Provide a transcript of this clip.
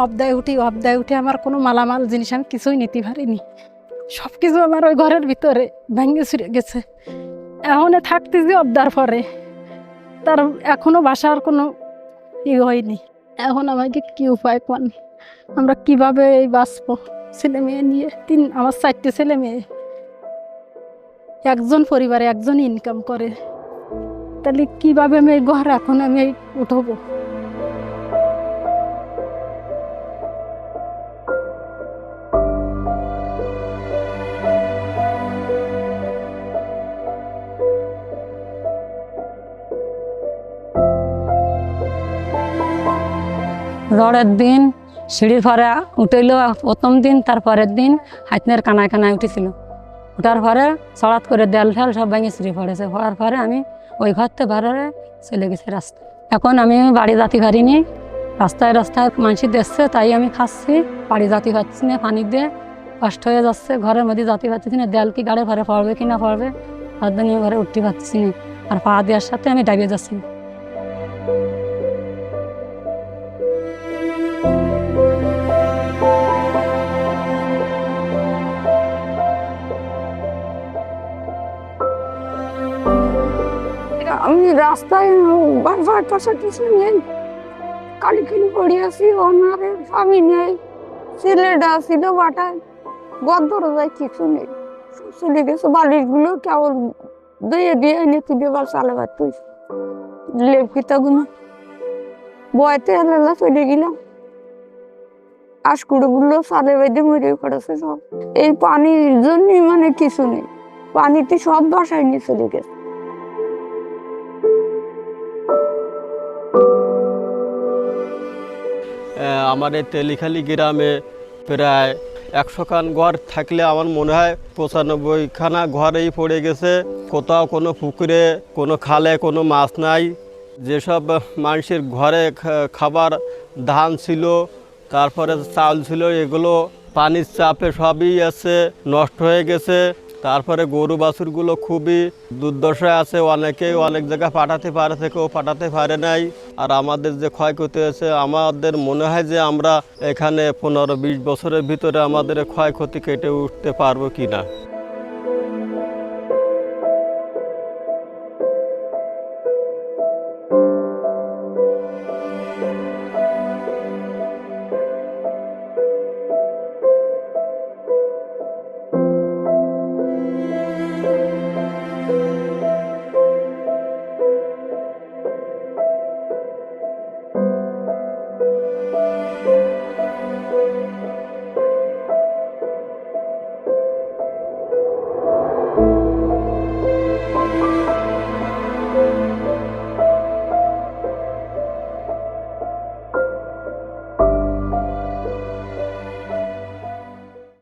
অবদায় উঠি, অবদায় উঠে আমার কোনো মালামাল, জিনিস আমি কিছুই নিতে পারিনি। সব কিছু আমার ওই ঘরের ভিতরে ভেঙে ছুড়ে গেছে। এখন থাকতেছি অবদার পরে। তার এখনও বাসার কোনো ই হয়নি। এখন আমাকে কি উপায় কোন? আমরা কীভাবে এই বাঁচবো? ছেলে মেয়ে নিয়ে তিন, আমার চারটে ছেলে মেয়ে। একজন পরিবারে একজন ইনকাম করে। তাহলে কীভাবে আমি এই ঘর এখন আমি উঠবো? রড়ের দিন, সিঁড়ির পরে উঠেইল প্রথম দিন তারপরের দিন হাতনের কানায় কানায় উঠেছিল। ওঠার পরে সড়াত করে দেয়াল ঠেল সব ভেঙে সিঁড়ি পড়েছে হওয়ার পরে আমি ওই ঘর থেকে বারে চলে গেছি রাস্তা এখন আমি বাড়ি যাতে পারিনি। রাস্তায় রাস্তায় মানুষ দেখছে, তাই আমি খাচ্ছি। বাড়ি যাতে পারছি না, পানি দিয়ে কষ্ট হয়ে যাচ্ছে। ঘরের মধ্যে যাতে পারছি না, দেয়াল কি গাড়ি ঘরে পড়বে কি না পড়বে? তার জন্য ঘরে উঠতে পারছি না। আর পা দেওয়ার সাথে আমি ডাবিয়ে যাচ্ছি রাস্তায় পাশে কিছু নেই কালি কালি পড়ে আছি, ওনারে স্বামী নেই, ছেলেটা ছিল বাটায় গদ্দর যায় কিছু নেই। চলে গেছে বালিশগুলো কেবল দিয়ে দিয়ে এনে তুলে বার চালাবার তুই। লেপকিতাগুলো বয়তে হেলা চলে গেলাম। আশকুড়োগুলো সালে বেঁধে মরে পড়েছে সব। এই পানির জন্যই মানে কিছু নেই। পানিতে সব বাসায় নিয়ে চলে গেছে। আমার তেলিখালি গ্রামে প্রায় একশো খান ঘর থাকলে আমার মনে হয় পঁচানব্বই খানা ঘরেই পড়ে গেছে। কোথাও কোনো পুকুরে, কোনো খালে, কোনো মাছ নাই। যেসব মানুষের ঘরে খাবার ধান ছিল, তারপরে চাউল ছিল, এগুলো পানির চাপে সবই আছে, নষ্ট হয়ে গেছে। তারপরে গরু বাছুরগুলো খুবই দুর্দশায় আছে, অনেকেই অনেক জায়গায় পাঠাতে পারে কেউ পাঠাতে পারে নাই। আর আমাদের যে ক্ষয়ক্ষতি হয়েছে, আমাদের মনে হয় যে আমরা এখানে পনেরো বিশ বছরের ভিতরে আমাদের ক্ষয়ক্ষতি কেটে উঠতে পারব কি না